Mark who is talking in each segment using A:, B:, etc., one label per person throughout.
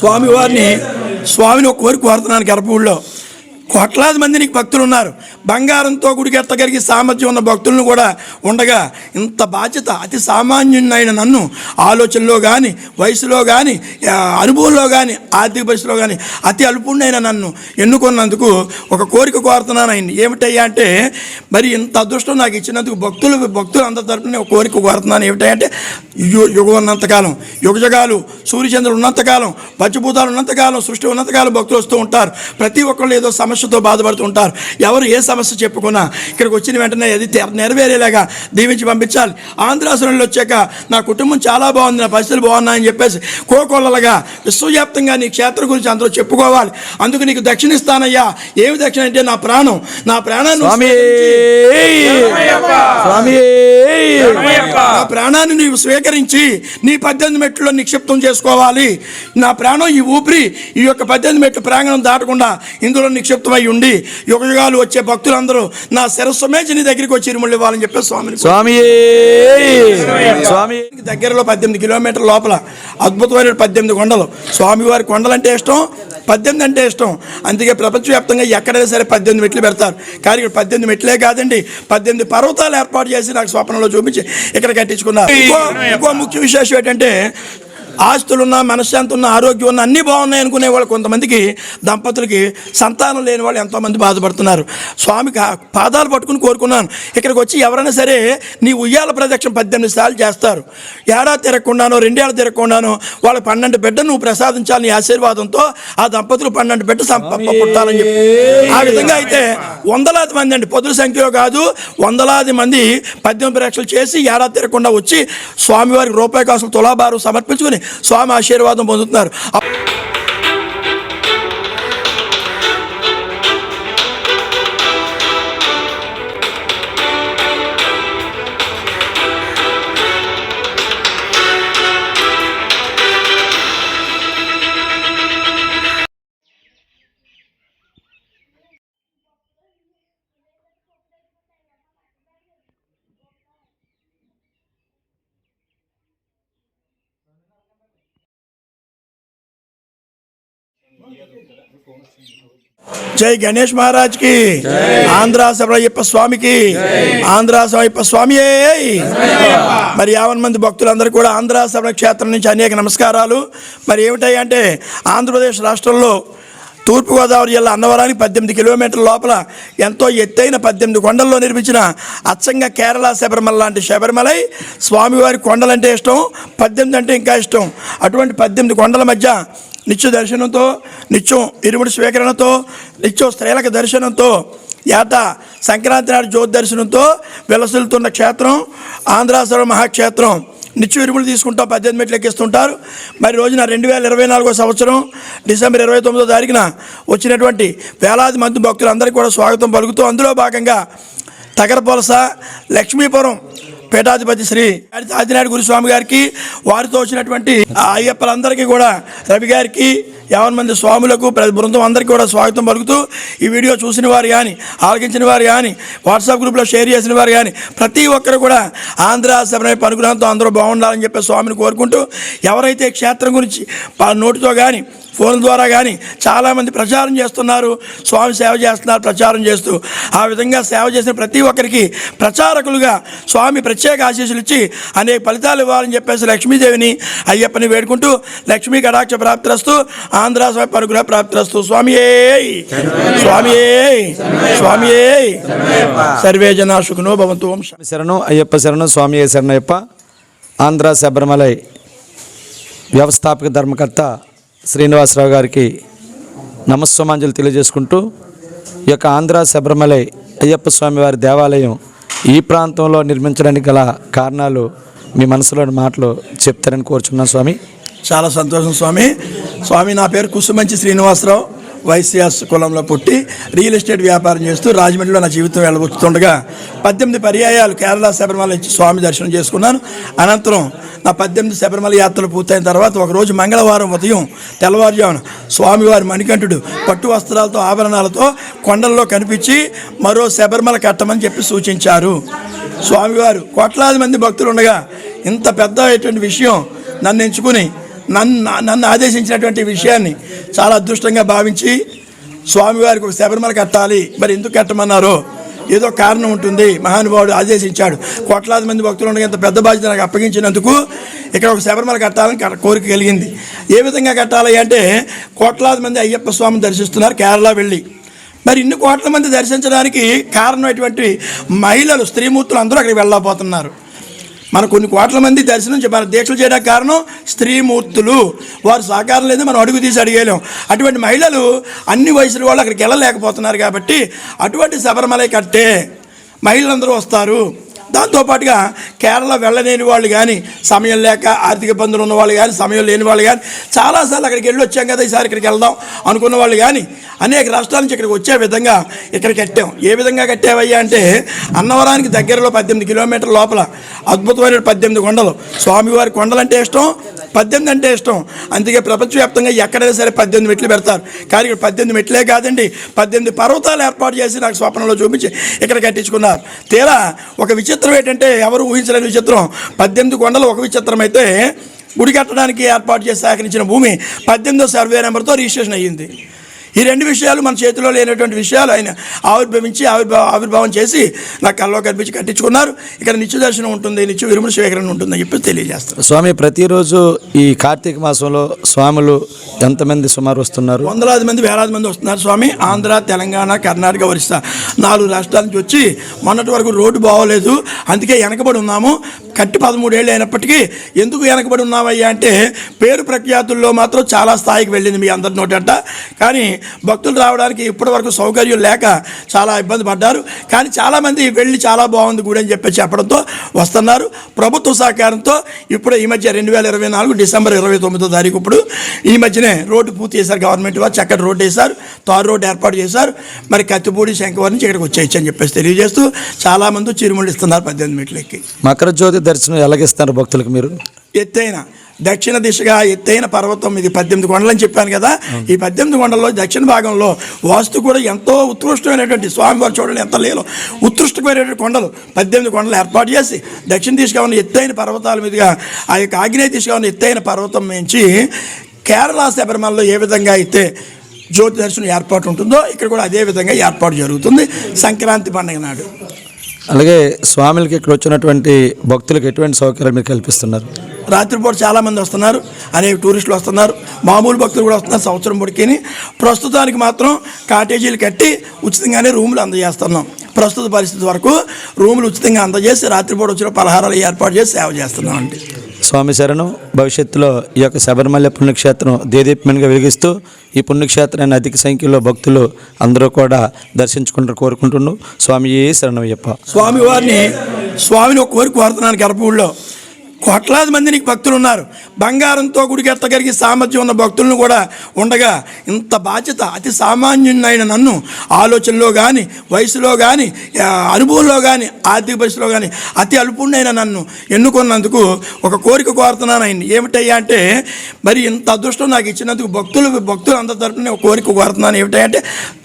A: స్వామివారిని స్వామిని ఒక కోరిక కోరుతున్నాను గర్భగుడిలో. కోట్లాది మంది నీకు భక్తులు ఉన్నారు. బంగారంతో గుడికి ఎత్తగలిగే సామర్థ్యం ఉన్న భక్తులను కూడా ఉండగా ఇంత బాధ్యత అతి సామాన్యునైన నన్ను ఆలోచనలో కానీ వయసులో కానీ అనుభవంలో కానీ ఆర్థిక పరిస్థితిలో కానీ అతి అల్పుణ్ణైన నన్ను ఎన్నుకున్నందుకు ఒక కోరిక కోరుతున్నాను ఆయన ఏమిటయ్యా అంటే మరి ఇంత అదృష్టం నాకు ఇచ్చినందుకు భక్తులు భక్తులు అందరి తరపున ఒక కోరిక కోరుతున్నాను. ఏమిటంటే యు యుగం ఉన్నంతకాలం యుగజగాలు సూర్యచంద్రులు ఉన్నంతకాలం పంచభూతాలు ఉన్నంతకాలం సృష్టి ఉన్నంతకాలం భక్తులు వస్తూ ఉంటారు. ప్రతి ఒక్కళ్ళు ఏదో సమస్యతో బాధపడుతూ ఉంటారు. ఎవరు ఏ సమస్య చెప్పుకున్నా ఇక్కడికి వచ్చిన వెంటనే అది నెరవేరేలాగా దీవించి పంపించాలి. ఆంధ్రాశ్రమంలో వచ్చాక నా కుటుంబం చాలా బాగుంది నా పరిస్థితులు బాగున్నాయని చెప్పేసి కోకొల్లలుగా విశ్వవ్యాప్తంగా నీ క్షేత్రం గురించి అందరూ చెప్పుకోవాలి. అందుకు నీకు దక్షిణ ఇస్తానయ్యా ఏమి దక్షిణ అంటే నా ప్రాణం. నా ప్రాణాన్ని
B: స్వామి! స్వామి!
A: నా ప్రాణాన్ని నీవు స్వీకరించి నీ పద్దెనిమిది మెట్లలో నిక్షిప్తం చేసుకోవాలి. నా ప్రాణం ఈ ఊపిరి ఈ యొక్క పద్దెనిమిది మెట్ల ప్రాంగణం దాటకుండా ఇందులో నిక్షిప్తమై ఉండి యుగయుగాలు వచ్చే భక్తులందరూ నా శిరస్సు మేచి నీ దగ్గరికి వచ్చి ఇరుముళ్ళు ఇవ్వాలని చెప్పి స్వామిని
B: స్వామి! స్వామి
A: దగ్గరలో పద్దెనిమిది కిలోమీటర్ల లోపల అద్భుతమైన పద్దెనిమిది కొండలు. స్వామివారి కొండలంటే ఇష్టం పద్దెనిమిది అంటే ఇష్టం. అందుకే ప్రపంచవ్యాప్తంగా ఎక్కడైనా సరే పద్దెనిమిది మెట్లు పెడతారు. కానీ ఇక్కడ పద్దెనిమిది మెట్లే కాదండి పద్దెనిమిది పర్వతాలు ఏర్పాటు చేసి నాకు స్వప్నంలో చూపించి ఇక్కడ కట్టించుకున్నారు. ఇంకో ముఖ్య విశేషం ఏంటంటే ఆస్తులున్నా మనశ్శాంతి ఉన్న ఆరోగ్యం ఉన్న అన్నీ బాగున్నాయి అనుకునే వాళ్ళు కొంతమందికి దంపతులకి సంతానం లేని వాళ్ళు ఎంతోమంది బాధపడుతున్నారు. స్వామికి పాదాలు పట్టుకుని కోరుకున్నాను. ఇక్కడికి వచ్చి ఎవరైనా సరే నీ ఉయ్యాల ప్రదక్షిణ పద్దెనిమిది సార్లు చేస్తారు. ఏడాది తిరగకుండానో రెండేళ్ళు తిరగకుండానో వాళ్ళ పన్నెండు బిడ్డ నువ్వు ప్రసాదించాలని నీ ఆశీర్వాదంతో ఆ దంపతులు పన్నెండు బిడ్డ పుట్టాలని చెప్పి. ఆ విధంగా అయితే వందలాది మంది అండి. పొదుల సంఖ్యలో కాదు వందలాది మంది పద్దెనిమిది పరీక్షలు చేసి ఏడాది తిరగకుండా వచ్చి స్వామివారికి రూపాయి కాసులు తులాబారు సమర్పించుకుని స్వామి ఆశీర్వాదం పొందుతున్నారు. జై గణేష్ మహారాజ్కి ఆంధ్ర సభయ్యప్ప స్వామికి ఆంధ్ర సభయ్యప్ప స్వామి మరి యావన్ మంది భక్తులందరూ కూడా ఆంధ్ర సభ క్షేత్రం నుంచి అనేక నమస్కారాలు. మరి ఏమిటాయంటే ఆంధ్రప్రదేశ్ రాష్ట్రంలో తూర్పుగోదావరి జిల్లా అన్నవరానికి పద్దెనిమిది కిలోమీటర్ల లోపల ఎంతో ఎత్తైన పద్దెనిమిది కొండల్లో నిర్మించిన అచ్చంగా కేరళ శబరిమల లాంటి శబరిమలై స్వామివారి కొండలంటే ఇష్టం పద్దెనిమిది అంటే ఇంకా ఇష్టం. అటువంటి పద్దెనిమిది కొండల మధ్య నిత్య దర్శనంతో నిత్యం ఇరుముడి స్వీకరణతో నిత్యం స్త్రీలక దర్శనంతో యాత సంక్రాంతి నాడు జ్యోతి దర్శనంతో విలసిల్లుతున్న క్షేత్రం ఆంధ్రాశ్వర మహాక్షేత్రం. నిత్య ఇరుములు తీసుకుంటాం పద్దెనిమిది మెట్లు ఎక్కిస్తుంటారు. మరి రోజున రెండు వేల ఇరవై నాలుగో సంవత్సరం డిసెంబర్ ఇరవై తొమ్మిదో తారీఖున వచ్చినటువంటి వేలాది మంది భక్తులందరికీ కూడా స్వాగతం పలుకుతూ అందులో భాగంగా తగరపొలస లక్ష్మీపురం పీఠాధిపతి శ్రీ ఆదినాయుడు గురుస్వామి గారికి వారితో వచ్చినటువంటి అయ్యప్పలందరికీ కూడా రవి గారికి యావన్ మంది స్వాములకు బృందం అందరికీ కూడా స్వాగతం పలుకుతూ ఈ వీడియో చూసిన వారు కానీ ఆలకించిన వారు కానీ వాట్సాప్ గ్రూప్లో షేర్ చేసిన వారు కానీ ప్రతి ఒక్కరు కూడా ఆంధ్ర సభ పనుగ్రహంతో అందరూ బాగుండాలని చెప్పి స్వామిని కోరుకుంటూ ఎవరైతే క్షేత్రం గురించి నోటితో కానీ ఫోన్ ద్వారా కానీ చాలామంది ప్రచారం చేస్తున్నారు. స్వామి సేవ చేస్తున్నారు ప్రచారం చేస్తూ. ఆ విధంగా సేవ చేసిన ప్రతి ఒక్కరికి ప్రచారకులుగా స్వామి ప్రత్యేక ఆశీస్సులు ఇచ్చి అనేక ఫలితాలు ఇవ్వాలని చెప్పేసి లక్ష్మీదేవిని అయ్యప్పని వేడుకుంటూ లక్ష్మీ కటాక్ష ప్రాప్తిరస్తూ ఆంధ్ర స్వామి పరుగుల ప్రాప్తిరస్తూ. స్వామి స్వామి స్వామి సర్వే జనా సుఖనో భవంతు.
B: శరణం అయ్యప్ప శరణం స్వామి శరణయ్యప్ప ఆంధ్ర శబరిమలై వ్యవస్థాపక ధర్మకర్త శ్రీనివాసరావు గారికి నమస్సమాంజలు తెలియజేసుకుంటూ ఈ యొక్క ఆంధ్ర శబరిమలై అయ్యప్ప స్వామి వారి దేవాలయం ఈ ప్రాంతంలో నిర్మించడానికి గల కారణాలు మీ మనసులోని మాటలు చెప్తారని కోరుచున్నాను స్వామి.
A: చాలా సంతోషం స్వామి. స్వామి నా పేరు కుసుమంచి శ్రీనివాసరావు. వైశ్యాస్ కులంలో పుట్టి రియల్ ఎస్టేట్ వ్యాపారం చేస్తూ రాజమండ్రిలో నా జీవితం వెళ్ళబోతుండగా పద్దెనిమిది పర్యాయాలు కేరళ శబరిమల ఇచ్చి స్వామి దర్శనం చేసుకున్నాను. అనంతరం నా పద్దెనిమిది శబరిమల యాత్రలు పూర్తయిన తర్వాత ఒకరోజు మంగళవారం ఉదయం తెల్లవారుజామున స్వామివారి మణికంఠుడు పట్టు వస్త్రాలతో ఆభరణాలతో కొండల్లో కనిపించి మరో శబరిమల కట్టమని చెప్పి సూచించారు. స్వామివారు కోట్లాది మంది భక్తులు ఉండగా ఇంత పెద్ద విషయం నన్ను ఎంచుకుని నన్ను నన్ను ఆదేశించినటువంటి విషయాన్ని చాలా అదృష్టంగా భావించి స్వామివారికి ఒక శబరిమల కట్టాలి. మరి ఎందుకు కట్టమన్నారో ఏదో కారణం ఉంటుంది. మహానుభావుడు ఆదేశించాడు. కోట్లాది మంది భక్తులు ఉండగా ఇంత పెద్ద బాధ్యత నాకు అప్పగించినందుకు ఇక్కడ ఒక శబరిమల కట్టాలని కోరిక కలిగింది. ఏ విధంగా కట్టాలి అంటే కోట్లాది మంది అయ్యప్ప స్వామిని దర్శిస్తున్నారు కేరళ వెళ్ళి. మరి ఇన్ని కోట్ల మంది దర్శించడానికి కారణమైనటువంటి మహిళలు స్త్రీమూర్తులు అందరూ అక్కడికి వెళ్ళబోతున్నారు. మన కొన్ని కోట్ల మంది దర్శనం మన దీక్షలు చేయడానికి కారణం స్త్రీమూర్తులు. వారు సహకారం లేదు మనం అడుగు తీసి అడిగేయలేం. అటువంటి మహిళలు అన్ని వయసుల వాళ్ళు అక్కడికి వెళ్ళలేకపోతున్నారు కాబట్టి అటువంటి శబరిమల కట్టే మహిళలందరూ వస్తారు. దాంతోపాటుగా కేరళ వెళ్ళలేని వాళ్ళు కానీ సమయం లేక ఆర్థిక ఇబ్బందులు ఉన్న వాళ్ళు కానీ సమయం లేని వాళ్ళు కానీ చాలాసార్లు అక్కడికి వెళ్ళి వచ్చాం కదా ఈసారి ఇక్కడికి వెళ్దాం అనుకున్న వాళ్ళు కానీ అనేక రాష్ట్రాల నుంచి ఇక్కడికి వచ్చే విధంగా ఇక్కడ కట్టాం. ఏ విధంగా కట్టావయ్యా అంటే అన్నవరానికి దగ్గరలో పద్దెనిమిది కిలోమీటర్ల లోపల అద్భుతమైన పద్దెనిమిది కొండలు. స్వామివారి కొండలంటే ఇష్టం పద్దెనిమిది అంటే ఇష్టం. అందుకే ప్రపంచవ్యాప్తంగా ఎక్కడైనా సరే పద్దెనిమిది మెట్లు పెడతారు. కానీ ఇక్కడ పద్దెనిమిది మెట్లే కాదండి. పద్దెనిమిది పర్వతాలు ఏర్పాటు చేసి నాకు స్వప్నంలో చూపించి ఇక్కడ కట్టించుకున్నారు. తీరా ఒక విచిత్రం ఏంటంటే ఎవరు ఊహించలేని విచిత్రం. పద్దెనిమిది కొండలు ఒక విచిత్రం అయితే గుడి కట్టడానికి ఏర్పాటు చేసి సేకరించిన భూమి పద్దెనిమిదో సర్వే నెంబర్తో రిజిస్ట్రేషన్ అయ్యింది. ఈ రెండు విషయాలు మన చేతిలో లేనటువంటి విషయాలు ఆయన ఆవిర్భవించి ఆవిర్భావ ఆవిర్భావం చేసి నాకు కల్లో కనిపించి కట్టించుకున్నారు. ఇక్కడ నిత్య దర్శనం ఉంటుంది నిత్య విరుముల స్వీకరణ ఉంటుందని చెప్పి తెలియజేస్తారు
B: స్వామి ప్రతిరోజు ఈ కార్తీక మాసంలో స్వాములు ఎంతమంది సుమారు వస్తున్నారు?
A: వందలాది మంది వేలాది మంది వస్తున్నారు స్వామి. ఆంధ్ర తెలంగాణ కర్ణాటక ఒరిస్సా నాలుగు రాష్ట్రాల నుంచి వచ్చి మొన్నటి వరకు రోడ్డు బాగోలేదు. అందుకే వెనకబడి ఉన్నాము. కట్టి పదమూడేళ్ళు అయినప్పటికీ ఎందుకు వెనకబడి ఉన్నామయ్యా అంటే పేరు ప్రఖ్యాతుల్లో మాత్రం చాలా స్థాయికి వెళ్ళింది మీ అందరి నోటంట. కానీ భక్తులు రావడానికి ఇప్పటి వరకు సౌకర్యం లేక చాలా ఇబ్బంది పడ్డారు. కానీ చాలామంది వెళ్ళి చాలా బాగుంది గుడి అని చెప్పి చెప్పడంతో వస్తున్నారు. ప్రభుత్వ సహకారంతో ఇప్పుడు ఈ మధ్య రెండు వేల ఇరవై నాలుగు డిసెంబర్ ఇరవై తొమ్మిదో తారీఖు ఇప్పుడు ఈ మధ్యనే రోడ్డు పూర్తి చేశారు. గవర్నమెంట్ వారు చక్కటి రోడ్డు వేశారు. తారు రోడ్డు ఏర్పాటు చేశారు. మరి కత్తిపూడి శంకవరం నుంచి ఇక్కడికి వచ్చేయచ్చు అని చెప్పేసి తెలియజేస్తూ చాలామంది చిరుముళ్ళు ఇస్తున్నారు. పద్దెనిమిది మీటర్లకి
B: మకర జ్యోతి దర్శనం ఎలాగిస్తారు భక్తులకు మీరు?
A: ఎత్తైన దక్షిణ దిశగా ఎత్తైన పర్వతం ఇది పద్దెనిమిది కొండలని చెప్పాను కదా. ఈ పద్దెనిమిది కొండల్లో దక్షిణ భాగంలో వాస్తు కూడా ఎంతో ఉత్కృష్టమైనటువంటి స్వామివారు చూడండి ఎంత లేలో. ఉత్కృష్టమైనటువంటి కొండలు పద్దెనిమిది కొండలు ఏర్పాటు చేసి దక్షిణ దిశగా ఉన్న ఎత్తైన పర్వతాల మీదుగా ఆ యొక్క ఆగ్నేయ దిశగా ఉన్న ఎత్తైన పర్వతం నుంచి కేరళ శబరిమలలో ఏ విధంగా అయితే జ్యోతి దర్శనం ఏర్పాటు ఉంటుందో ఇక్కడ కూడా అదే విధంగా ఏర్పాటు జరుగుతుంది. సంక్రాంతి పండుగ నాడు.
B: అలాగే స్వామిలకి ఇక్కడ వచ్చినటువంటి భక్తులకు ఎటువంటి సౌకర్యాలు మీరు కల్పిస్తున్నారు?
A: రాత్రిపూట చాలామంది వస్తున్నారు అనేక టూరిస్టులు వస్తున్నారు. మామూలు భక్తులు కూడా వస్తున్నారు సంవత్సరం పొడికిని ప్రస్తుతానికి మాత్రం కాటేజీలు కట్టి ఉచితంగానే రూములు అందజేస్తున్నాం. ప్రస్తుత పరిస్థితి వరకు రూములు ఉచితంగా అందజేసి రాత్రిపూట వచ్చిన పలహారాలు ఏర్పాటు చేసి సేవ చేస్తున్నాం అండి
B: స్వామి శరణం భవిష్యత్తులో ఈ యొక్క శబరిమల పుణ్యక్షేత్రం దేదీప్యమంగా వెలిగిస్తూ ఈ పుణ్యక్షేత్రాన్ని అధిక సంఖ్యలో భక్తులు అందరూ కూడా దర్శించుకుంటూ కోరుకుంటున్నాం. స్వామి శరణం శరణమయ్యప్ప
A: స్వామి వారిని స్వామిని ఒక కోరిక కోరుతున్నాను గర్భగుడిలో. కోట్లాది మంది నీకు భక్తులు ఉన్నారు. బంగారంతో గుడికెత్తగలిగి సామర్థ్యం ఉన్న భక్తులను కూడా ఉండగా ఇంత బాధ్యత అతి సామాన్యునైన నన్ను ఆలోచనలో కానీ వయసులో కానీ అనుభవంలో కానీ ఆర్థిక పరిస్థితిలో కానీ అతి అల్పుడైన నన్ను ఎన్నుకున్నందుకు ఒక కోరిక కోరుతున్నాను ఆయన ఏమిటయ్యా అంటే మరి ఇంత అదృష్టం నాకు ఇచ్చినందుకు భక్తులు భక్తులు అందరి తరపున ఒక కోరిక కోరుతున్నాను. ఏమిటంటే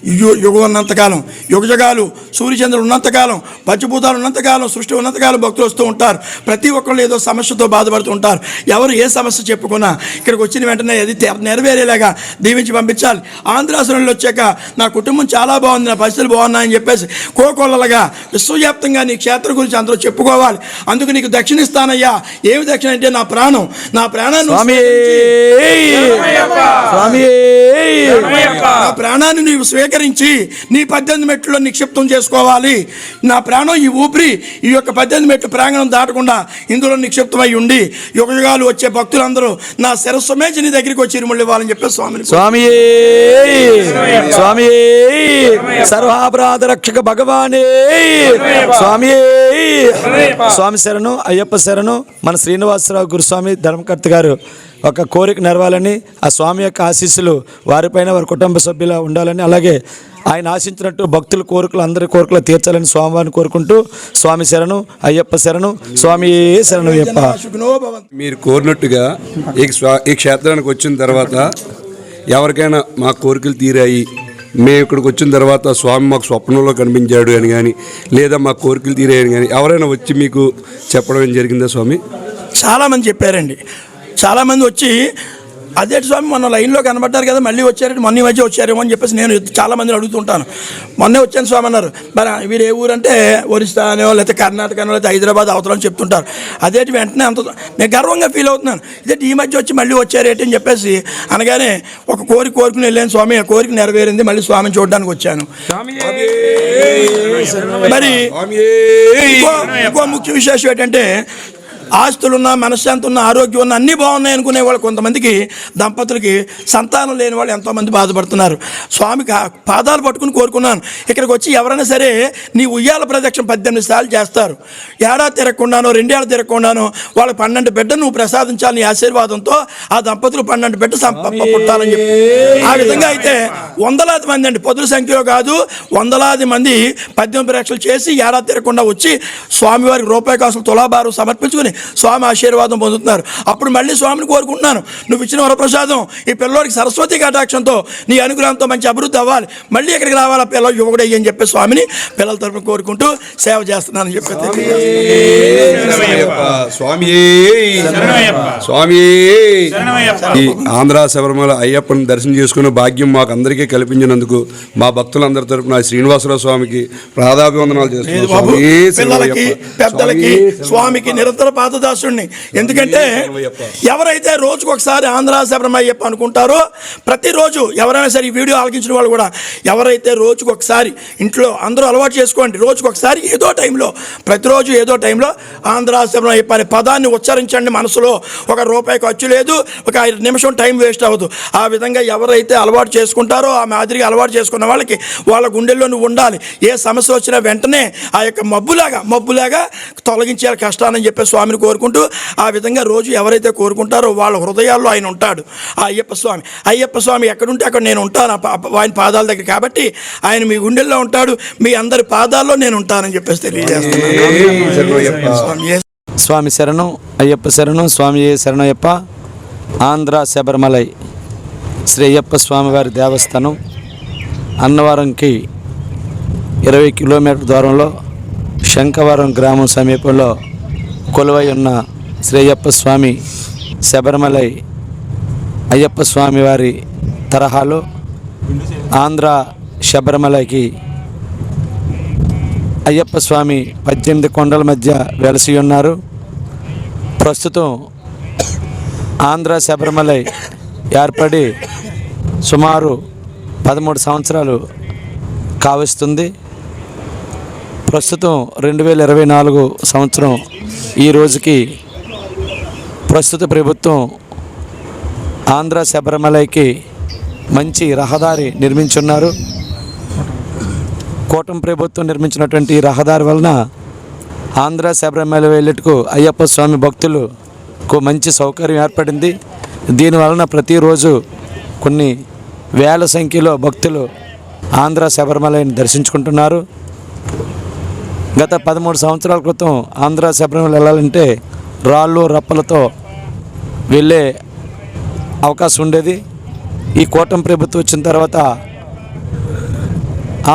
A: యుగ యుగం ఉన్నంతకాలం యుగజగాలు సూర్యచంద్రులు ఉన్నంతకాలం పంచభూతాలు ఉన్నంతకాలం సృష్టి ఉన్నంతకాలం భక్తులు వస్తూ ఉంటారు. ప్రతి ఒక్కళ్ళు ఏదో సమస్యతో బాధపడుతూ ఉంటారు. ఎవరు ఏ సమస్య చెప్పుకున్నా ఇక్కడికి వచ్చిన వెంటనే అది నెరవేరేలాగా దీవించి పంపించాలి. ఆంధ్రాశ్రమంలో వచ్చాక నా కుటుంబం చాలా బాగుంది నా పరిస్థితులు బాగున్నాయని చెప్పేసి కోకొల్లలుగా విశ్వవ్యాప్తంగా నీ క్షేత్రం గురించి అందరూ చెప్పుకోవాలి. అందుకు నీకు దక్షిణ ఇస్తానయ్యా ఏమి దక్షిణ అంటే నా ప్రాణం. నా ప్రాణాన్ని
B: స్వామి! స్వామి!
A: నా ప్రాణాన్ని నీవు స్వీకరించి నీ పద్దెనిమిది మెట్లలో నిక్షిప్తం చేసుకోవాలి. నా ప్రాణం ఈ ఊపిరి ఈ యొక్క పద్దెనిమిది మెట్టు ప్రాంగణం దాటకుండా ఇందులో నిక్షిప్తమై ఉండి యుగయుగాలు వచ్చే భక్తులందరూ నా శిరస్సు మేచి నీ దగ్గరికి వచ్చి ఇరుముళ్ళు ఇవ్వాలని చెప్పి స్వామిని
B: స్వామి స్వామి సర్వాపరాధ రక్షక భగవానే స్వామి స్వామి శరణు అయ్యప్ప శరణు మన శ్రీనివాసరావు గురుస్వామి ధర్మకర్త గారు. ఒక కోరిక నెరవాలని ఆ స్వామి యొక్క ఆశీస్సులు వారిపైన వారి కుటుంబ సభ్యుల ఉండాలని అలాగే ఆయన ఆశించినట్టు భక్తుల కోరికలు అందరి కోరికలు తీర్చాలని స్వామివారిని కోరుకుంటూ స్వామి శరణు అయ్యప్ప శరణు స్వామి శరణు అయ్యప్ప.
C: మీరు కోరినట్టుగా ఈ స్వా- ఈ క్షేత్రానికి వచ్చిన తర్వాత ఎవరికైనా మా కోరికలు తీరాయి. మేము ఇక్కడికి వచ్చిన తర్వాత స్వామి మాకు స్వప్నంలో కనిపించాడు అని కానీ లేదా మా కోరికలు తీరాయని కానీ ఎవరైనా వచ్చి మీకు చెప్పడం ఏం జరిగిందా స్వామి?
A: చాలామంది చెప్పారండి. చాలామంది వచ్చి అదే స్వామి మొన్న లైన్లో కనబడ్డారు కదా మళ్ళీ వచ్చారంటే? మొన్న ఈ మధ్య వచ్చారేమో అని చెప్పేసి నేను చాలా మందిని అడుగుతుంటాను. మొన్నే వచ్చాను స్వామి అన్నారు. మరి వీరు ఏ ఊరు అంటే ఒరిస్సా అనో లేకపోతే కర్ణాటక అనో లేకపోతే హైదరాబాద్ అవతలని చెప్తుంటారు. అదేంటి వెంటనే అంత నేను గర్వంగా ఫీల్ అవుతున్నాను. ఇదే ఈ మధ్య వచ్చి మళ్ళీ వచ్చారేంటి అని చెప్పేసి అనగానే ఒక కోరిక కోరుకుని వెళ్ళాను స్వామి. ఆ కోరిక నెరవేరింది. మళ్ళీ స్వామిని చూడడానికి వచ్చాను. మరి ఇంకో ముఖ్య విశేషం ఏంటంటే ఆస్తులున్నా మనశ్శాంతి ఉన్న ఆరోగ్యం ఉన్న అన్నీ బాగున్నాయి అనుకునే వాళ్ళు కొంతమందికి దంపతులకి సంతానం లేని వాళ్ళు ఎంతోమంది బాధపడుతున్నారు. స్వామికి పాదాలు పట్టుకుని కోరుకున్నాను. ఇక్కడికి వచ్చి ఎవరైనా సరే నీ ఉయ్యాల ప్రదక్షిణ పద్దెనిమిది సార్లు చేస్తారు. ఏడాది తిరగకుండానో రెండేళ్ళు తిరగకుండానో వాళ్ళకి పన్నెండు బిడ్డ నువ్వు ప్రసాదించాలని ఆశీర్వాదంతో ఆ దంపతులు పన్నెండు బిడ్డ పుట్టాలని చెప్పి. ఆ విధంగా అయితే వందలాది మంది అండి. పదుల సంఖ్యలో కాదు వందలాది మంది పద్దెనిమిది పరీక్షలు చేసి ఏడాది తిరగకుండా వచ్చి స్వామివారికి రూపాయి కాసులు తులాభారం సమర్పించుకుని స్వామి ఆశీర్వాదం పొందుతున్నారు. అప్పుడు మళ్ళీ స్వామిని కోరుకుంటున్నాను. నువ్వు ఇచ్చిన వరప్రసాదం ఈ పిల్లోడికి సరస్వతి కటాక్షంతో నీ అనుగ్రహంతో మంచి అభివృద్ధి అవ్వాలి. మళ్ళీ ఇక్కడికి రావాలి? యువకుడు అని చెప్పి స్వామిని పిల్లల తరపున కోరుకుంటూ సేవ చేస్తున్నానని చెప్పి
C: స్వామి స్వామి ఈ ఆంధ్ర శబరిమల అయ్యప్పని దర్శనం చేసుకునే భాగ్యం మాకు అందరికీ కల్పించినందుకు మా భక్తులందరి తరపున శ్రీనివాసరావు స్వామికి ప్రాధాభివందనాలు చేస్తున్నాం.
A: పెద్దలకి
C: స్వామి
A: స్వామికి నిరంతర పాదదాసుడిని ఎందుకంటే. ఎవరైతే రోజుకు ఒకసారి ఆంధ్ర శబరమయ్యప్ప అనుకుంటారో ప్రతిరోజు ఎవరైనా సరే ఈ వీడియో ఆలకించిన వాళ్ళు కూడా ఎవరైతే రోజుకు ఒకసారి ఇంట్లో అందరూ అలవాటు చేసుకోండి రోజుకు ఒకసారి ఏదో టైంలో ప్రతిరోజు ఏదో టైంలో ఆంధ్ర శబరమయ్యప్ప అనే పదాన్ని ఉచ్చరించండి మనసులో ఒక రూపాయి ఖర్చు లేదు ఒక ఐదు నిమిషం టైం వేస్ట్ అవ్వదు ఆ విధంగా ఎవరైతే అలవాటు చేసుకుంటారో ఆ మాదిరిగా అలవాటు చేసుకున్న వాళ్ళకి వాళ్ళ గుండెల్లో నువ్వు ఉండాలి. ఏ సమస్య వచ్చినా వెంటనే ఆ యొక్క మబ్బులాగా మబ్బులాగా తొలగించేయాలి కష్టాన్ని చెప్పి స్వామిని కోరుకుంటూ ఆ విధంగా రోజు ఎవరైతే కోరుకుంటారో వాళ్ళ హృదయాల్లో ఆయన ఉంటాడు. ఆ అయ్యప్ప స్వామి అయ్యప్ప స్వామి ఎక్కడుంటే అక్కడ నేను ఉంటాను. ఆయన పాదాల దగ్గర కాబట్టి ఆయన మీ గుండెల్లో ఉంటాడు. మీ అందరి పాదాల్లో నేను ఉంటానని చెప్పేసి తెలియజేస్తున్నాను. స్వామి
B: శరణం అయ్యప్ప శరణం స్వామి శరణయ్యప్ప ఆంధ్ర శబరిమలై. శ్రీ అయ్యప్ప స్వామివారి దేవస్థానం అన్నవరంకి ఇరవై కిలోమీటర్ దూరంలో శంఖవరం గ్రామం సమీపంలో కొలువై ఉన్న శ్రీ అయ్యప్ప స్వామి శబరిమలై అయ్యప్ప స్వామి వారి తరహాలో ఆంధ్ర శబరిమలకి అయ్యప్ప స్వామి పద్దెనిమిది కొండల మధ్య వెలసి ఉన్నారు. ప్రస్తుతం ఆంధ్ర శబరిమలై ఏర్పడి సుమారు పదమూడు సంవత్సరాలు కావస్తుంది. ప్రస్తుతం రెండు వేల ఇరవై నాలుగు సంవత్సరం ఈ రోజుకి ప్రస్తుత ప్రభుత్వం ఆంధ్ర శబరిమలైకి మంచి రహదారి నిర్మించున్నారు. కూటమి ప్రభుత్వం నిర్మించినటువంటి ఈ రహదారి వలన ఆంధ్ర శబరిమల వెళ్ళటకు అయ్యప్ప స్వామి భక్తులకు మంచి సౌకర్యం ఏర్పడింది. దీని వలన ప్రతిరోజు కొన్ని వేల సంఖ్యలో భక్తులు ఆంధ్ర శబరిమలని దర్శించుకుంటున్నారు. గత పదమూడు సంవత్సరాల క్రితం ఆంధ్ర శబరిమల వెళ్ళాలంటే రాళ్ళు రప్పలతో వెళ్ళే అవకాశం ఉండేది. ఈ కూటమి ప్రభుత్వం వచ్చిన తర్వాత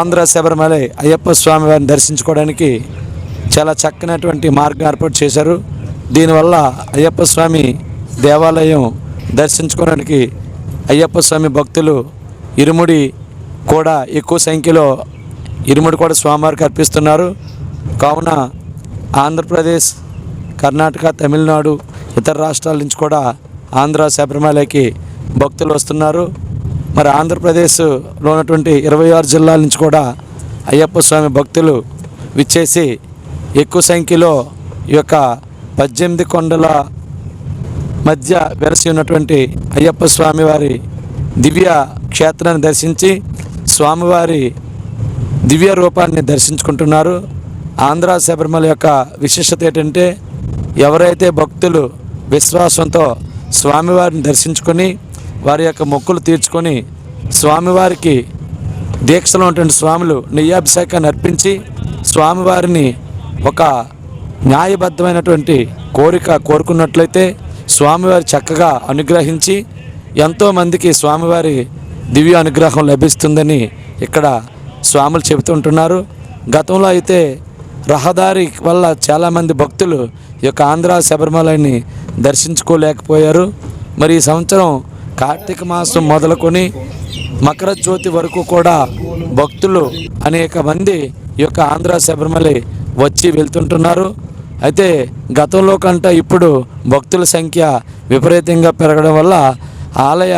B: ఆంధ్ర శబరిమల అయ్యప్ప స్వామి వారిని దర్శించుకోవడానికి చాలా చక్కనటువంటి మార్గం ఏర్పాటు చేశారు. దీనివల్ల అయ్యప్ప స్వామి దేవాలయం దర్శించుకోవడానికి అయ్యప్ప స్వామి భక్తులు ఇరుముడి కూడా ఎక్కువ సంఖ్యలో ఇరుముడి కూడా స్వామివారికి అర్పిస్తున్నారు. కావున ఆంధ్రప్రదేశ్ కర్ణాటక తమిళనాడు ఇతర రాష్ట్రాల నుంచి కూడా ఆంధ్ర శబరిమలకి భక్తులు వస్తున్నారు. మరి ఆంధ్రప్రదేశ్లో ఉన్నటువంటి ఇరవై ఆరు జిల్లాల నుంచి కూడా అయ్యప్ప స్వామి భక్తులు విచ్చేసి ఎక్కువ సంఖ్యలో ఈ యొక్క పద్దెనిమిది కొండల మధ్య వెలసి ఉన్నటువంటి అయ్యప్ప స్వామివారి దివ్య క్షేత్రాన్ని దర్శించి స్వామివారి దివ్య రూపాన్ని దర్శించుకుంటున్నారు. ఆంధ్ర శబరిమల యొక్క విశిష్టత ఏంటంటే ఎవరైతే భక్తులు విశ్వాసంతో స్వామివారిని దర్శించుకొని వారి యొక్క మొక్కులు తీర్చుకొని స్వామివారికి దీక్షలో ఉన్నటువంటి స్వాములు నెయ్యాభిషేకాన్ని అర్పించి స్వామివారిని ఒక న్యాయబద్ధమైనటువంటి కోరిక కోరుకున్నట్లయితే స్వామివారి చక్కగా అనుగ్రహించి ఎంతోమందికి స్వామివారి దివ్య అనుగ్రహం లభిస్తుందని ఇక్కడ స్వాములు చెబుతుంటున్నారు గతంలో అయితే రహదారి వల్ల చాలామంది భక్తులు ఈ యొక్క ఆంధ్ర శబరిమలని దర్శించుకోలేకపోయారు. మరి ఈ సంవత్సరం కార్తీక మాసం మొదలుకొని మకర జ్యోతి వరకు కూడా భక్తులు అనేక మంది ఈ యొక్క ఆంధ్ర శబరిమల వచ్చి వెళ్తుంటున్నారు. అయితే గతంలో కంటే ఇప్పుడు భక్తుల సంఖ్య విపరీతంగా పెరగడం వల్ల ఆలయ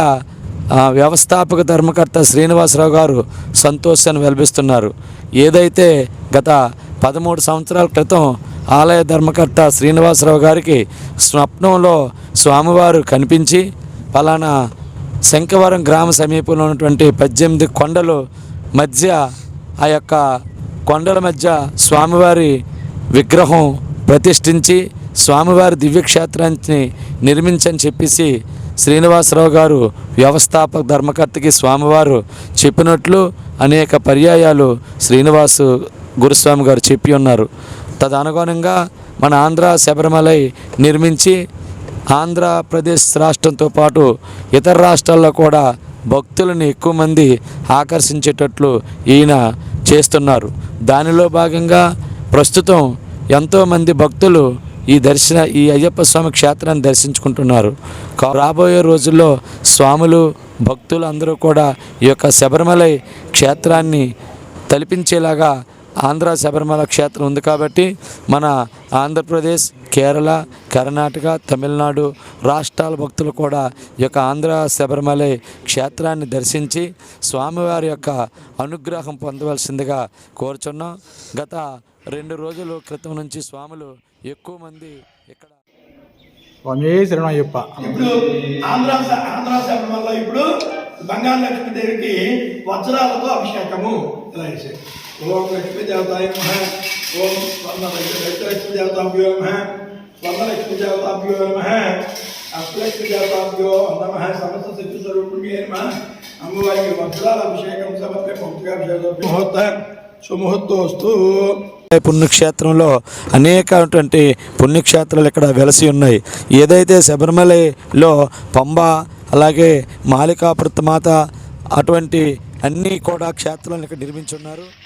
B: వ్యవస్థాపక ధర్మకర్త శ్రీనివాసరావు గారు సంతోషాన్ని వెలిపిస్తున్నారు. ఏదైతే గత పదమూడు సంవత్సరాల క్రితం ఆలయ ధర్మకర్త శ్రీనివాసరావు గారికి స్వప్నంలో స్వామివారు కనిపించి పలానా శంఖవరం గ్రామ సమీపంలో ఉన్నటువంటి పద్దెనిమిది కొండలు మధ్య ఆ యొక్క కొండల మధ్య స్వామివారి విగ్రహం ప్రతిష్ఠించి స్వామివారి దివ్యక్షేత్రాన్ని నిర్మించని చెప్పేసి శ్రీనివాసరావు గారు వ్యవస్థాపక ధర్మకర్తకి స్వామివారు చెప్పినట్లు అనేక పర్యాయాలు శ్రీనివాసు గురుస్వామి గారు చెప్పి ఉన్నారు. తదనుగుణంగా మన ఆంధ్ర శబరిమలై నిర్మించి ఆంధ్రప్రదేశ్ రాష్ట్రంతో పాటు ఇతర రాష్ట్రాల్లో కూడా భక్తులను ఎక్కువ మంది ఆకర్షించేటట్లు ఈయన చేస్తున్నారు. దానిలో భాగంగా ప్రస్తుతం ఎంతోమంది భక్తులు ఈ దర్శన ఈ అయ్యప్ప స్వామి క్షేత్రాన్ని దర్శించుకుంటున్నారు. కా- రాబోయే రోజుల్లో స్వాములు భక్తులు అందరూ కూడా ఈ యొక్క శబరిమలై క్షేత్రాన్ని తలిపించేలాగా ఆంధ్ర శబరిమల క్షేత్రం ఉంది కాబట్టి మన ఆంధ్రప్రదేశ్ కేరళ కర్ణాటక తమిళనాడు రాష్ట్రాల భక్తులు కూడా ఈ యొక్క ఆంధ్ర శబరిమల క్షేత్రాన్ని దర్శించి స్వామివారి యొక్క అనుగ్రహం పొందవలసిందిగా కోరుచున్నాం. గత రెండు రోజుల క్రితం నుంచి స్వాములు ఎక్కువ మంది ఇక్కడ
D: స్వామి శరణయ్యప్ప.
A: ఇప్పుడు ఆంధ్ర ఆంధ్ర ఇప్పుడు బంగారు లక్ష్మీదేవికి వజ్రాలతో అభిషేకము ఇలా చేశారు. ఓం లక్ష్మీ దేవతాయ ఓం స్వర్ణ లక్ష్మీ దేవతాభ్యో నమః. స్వర్ణ లక్ష్మీ దేవతాభ్యో నమః. అష్టలక్ష్మీ దేవతాభ్యో నమః. సమస్త శక్తి స్వరూపిణ్యే నమః. అమ్మవారికి వజ్రాల అభిషేకం సమర్పే ముక్తికాభిషేకం ముహూర్త సుముహూర్తోస్తు.
B: పుణ్యక్షేత్రంలో అనేకటువంటి పుణ్యక్షేత్రాలు ఇక్కడ వెలసి ఉన్నాయి ఏదైతే శబరిమలలో పంబ అలాగే మాలికాపృత మాత అటువంటి అన్నీ కూడా క్షేత్రాలను ఇక్కడ నిర్మించున్నారు.